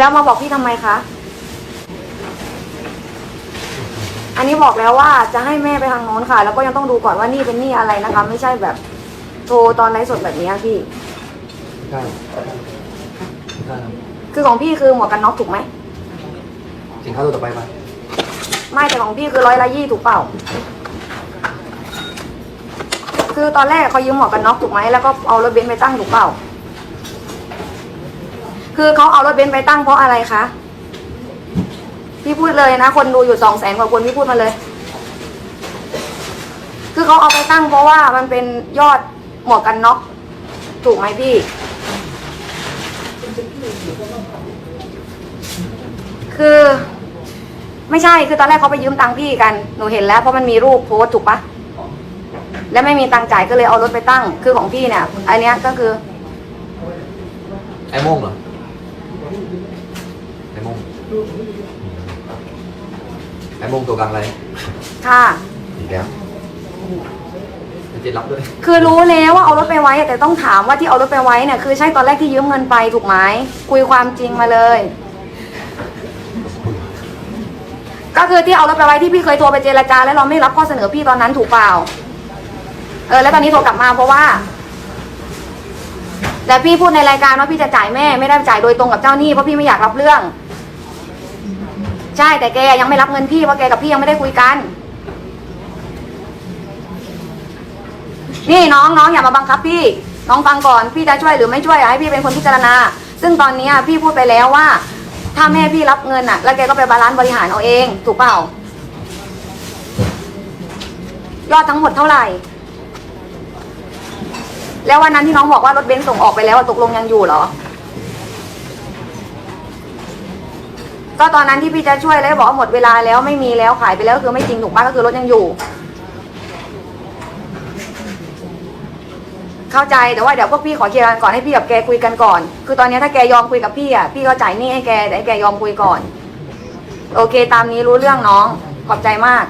แล้วมาบอกพี่ทำไมคะ อันนี้บอกแล้วว่าจะให้แม่ไปทางโน้นค่ะ แล้วก็ยังต้องดูก่อนว่านี่เป็นหนี่อะไรนะคะ ไม่ใช่แบบโทรตอนไลฟ์สดแบบนี้พี่ ใช่ใช่ครับคือของพี่คือหมวกกันน็อกถูกไหม สินค้าตัวต่อไปมาไม่แต่ของพี่คือร้อยละยี่ถูกเปล่า คือตอนแรกเขายืมหมวกกันน็อกถูกไหมแล้วก็เอารถเบนซ์ไปตั้งถูกเปล่า คือเขาเอารถเบนซ์ไปตั้งเพราะอะไรคะ พี่พูดเลยนะ คนดูอยู่สองแสนกว่าคนพี่พูดมาเลย คือเขาเอาไปตั้งเพราะว่ามันเป็นยอดหมวกกันน็อกถูกไหมพี่ คือ ไม่ใช่ คือตอนแรกเขาไปยืมตังค์พี่กัน หนูเห็นแล้วเพราะมันมีรูปโพสถูกปะแล้วไม่มีตังค์จ่ายก็เลยเอารถไปตั้ง คือของพี่เนี่ย อันเนี้ยก็คือ ไอ้โม่งเหรอ ไอ้โม่งไอ้โม่งตัวกลางอะไรค่ะ อีกแล้วเจ็ดรับด้วยคือรู้แล้วว่าเอารถไปไว้อะแต่ต้องถามว่าที่เอารถไปไว้เนี่ยคือใช่ตอนแรกที่ยืมเงินไปถูกไหมคุยความจริงมาเลย ก็คือที่เอารถไปไว้ที่พี่เคยโทรไปเจรจาแล้วเราไม่รับข้อเสนอพี่ตอนนั้นถูกเปล่า เออแล้วตอนนี้โทรกลับมาเพราะว่า แต่พี่พูดในรายการว่าพี่จะจ่ายแม่ไม่ได้จ่ายโดยตรงกับเจ้าหนี้เพราะพี่ไม่อยากรับเรื่อง ใช่แต่แกยังไม่รับเงินพี่เพราะแกกับพี่ยังไม่ได้คุยกัน นี่น้องน้องอย่ามาบังคับพี่ น้องฟังก่อนพี่จะช่วยหรือไม่ช่วยอะให้พี่เป็นคนพิจารณา ซึ่งตอนนี้พี่พูดไปแล้วว่า ถ้าแม่พี่รับเงินอะแล้วแกก็ไปบาลานซ์บริหารเอาเอง ถูกเปล่ายอดทั้งหมดเท่าไหร่ แล้ววันนั้นที่น้องบอกว่ารถเบนซ์ส่งออกไปแล้วอะตกลงยังอยู่เหรอ ก็ตอนนั้นที่พี่จะช่วยแล้วบอกว่าหมดเวลาแล้วไม่มีแล้วขายไปแล้วคือไม่จริงถูกปะก็คือรถยังอยู่ เข้าใจแต่ว่าเดี๋ยวพวกพี่ขอเคลียร์กันก่อนให้พี่กับแกคุยกันก่อน คือตอนนี้ถ้าแกยอมคุยกับพี่อะพี่ก็จ่ายหนี้ให้แกแต่ให้แกยอมคุยก่อน โอเค ตามนี้รู้เรื่องน้องขอบใจมาก